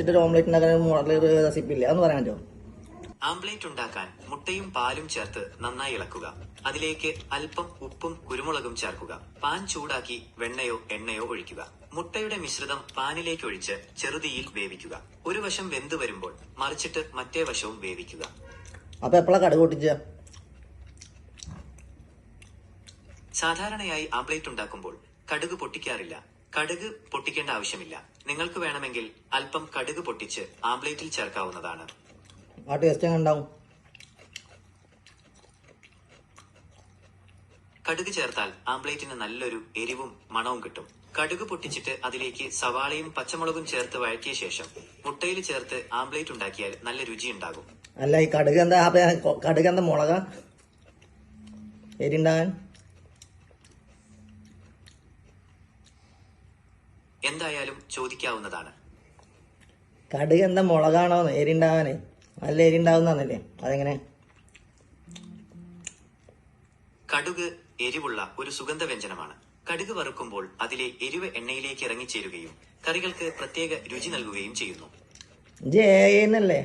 വെച്ചിട്ട് ഒരു ഓംലെറ്റ് ഉണ്ടാക്കാൻ മോഡൽ റെസിപ്പി ഇല്ല? എന്ന് പറയാൻ പറ്റുമോ? ആംപ്ലേറ്റ് ഉണ്ടാക്കാൻ മുട്ടയും പാലും ചേർത്ത് നന്നായി ഇളക്കുക. അതിലേക്ക് അല്പം ഉപ്പും കുരുമുളകും ചേർക്കുക. പാൻ ചൂടാക്കി വെണ്ണയോ എണ്ണയോ ഒഴിക്കുക. മുട്ടയുടെ മിശ്രിതം പാനിലേക്ക് ഒഴിച്ച് ചെറുതീയിൽ വേവിക്കുക. ഒരു വശം വെന്ത് വരുമ്പോൾ മറിച്ചിട്ട് മറ്റേ വശവും വേവിക്കുക. അപ്പൊ എപ്പോഴാ കടുക് പൊട്ടിച്ച? സാധാരണയായി ആംപ്ലേറ്റ് ഉണ്ടാക്കുമ്പോൾ കടുക് പൊട്ടിക്കാറില്ല. കടുക് പൊട്ടിക്കേണ്ട ആവശ്യമില്ല. നിങ്ങൾക്ക് വേണമെങ്കിൽ അല്പം കടുക് പൊട്ടിച്ച് ആംപ്ലേറ്റിൽ ചേർക്കാവുന്നതാണ്. ആ ടേസ്റ്റ് ഉണ്ടാവും കടുക് ചേർത്താൽ ആംപ്ലേറ്റിന് നല്ലൊരു എരിവും മണവും കിട്ടും. കടുക് പൊട്ടിച്ചിട്ട് അതിലേക്ക് സവാളയും പച്ചമുളകും ചേർത്ത് വഴറ്റിയ ശേഷം മുട്ടയിൽ ചേർത്ത് ആംപ്ലേറ്റ് ഉണ്ടാക്കിയാൽ നല്ല രുചിയുണ്ടാകും അല്ല ഈ കടുക് എന്താ കടുക് എന്താ മുളക? എരിണ്ടാകാൻ എന്തായാലും ചോദിക്കാവുന്നതാണ്. കടുക് എന്താ മുളകാണോ എരിണ്ടാവാനേ നല്ല എരിണ്ടാവുന്നല്ലേ അതെങ്ങനെ? കടുക് എരിവുള്ള ഒരു സുഗന്ധ വ്യഞ്ജനമാണ് കടുക് വറുക്കുമ്പോൾ അതിലെ എരിവ് എണ്ണയിലേക്ക് ഇറങ്ങിച്ചേരുകയും കറികൾക്ക് പ്രത്യേക രുചി നൽകുകയും ചെയ്യുന്നു. ജയന്നല്ലേ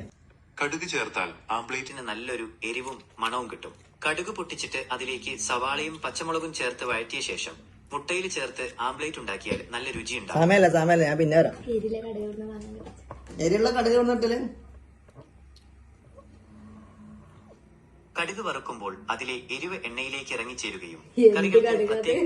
കടുക് ചേർത്താൽ ആംപ്ലേറ്റിന് നല്ലൊരു എരിവും മണവും കിട്ടും. കടുക് പൊട്ടിച്ചിട്ട് അതിലേക്ക് സവാളയും പച്ചമുളകും ചേർത്ത് വഴറ്റിയ ശേഷം മുട്ടയിൽ ചേർത്ത് ആംപ്ലേറ്റ് ഉണ്ടാക്കിയാൽ നല്ല രുചിയുണ്ടാകും സമയല്ല സമയല്ല ഞാൻ പിന്നെ വരാം. കടകളിൽ എരിയുള്ള കടുക് വന്നിട്ടില്ല കടുക് വറുക്കുമ്പോൾ അതിലെ എരിവ് എണ്ണയിലേക്ക് ഇറങ്ങിച്ചേരുകയും കറികൾക്ക് പ്രത്യേക